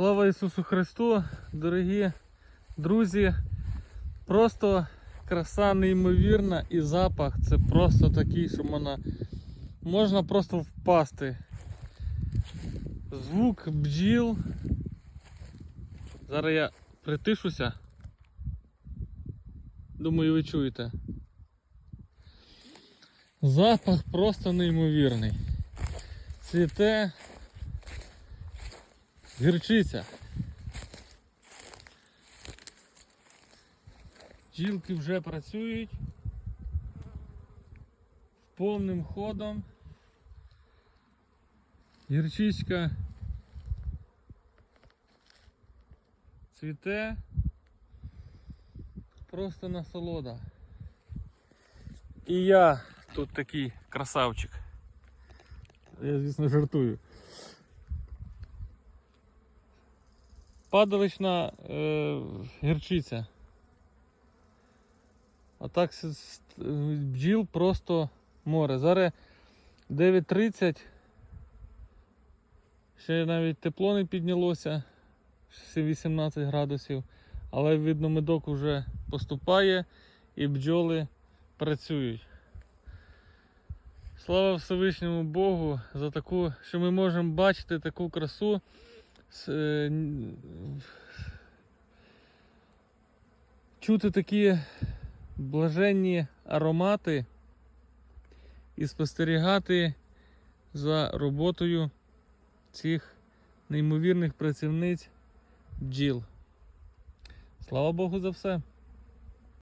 Слава Ісусу Христу, дорогі друзі. Просто краса неймовірна і запах це просто такий, що можна, можна просто впасти. Звук бджіл. Зараз я притишуся. Думаю, ви чуєте. Запах просто неймовірний. Цвіте гірчиця. Бджілки вже працюють повним ходом. Гірчичка цвіте. Просто насолода. І я тут такий красавчик. Я, звісно, жартую. Падалична е, гірчиця. А так бджіл просто море. Зараз 9.30. Ще навіть тепло не піднялося. 18 градусів. Але видно, медок вже поступає і бджоли працюють. Слава Всевишньому Богу за таку, що ми можемо бачити таку красу. Е, Чути такі блаженні аромати і спостерігати за роботою цих неймовірних працівниць бджіл. Слава Богу за все.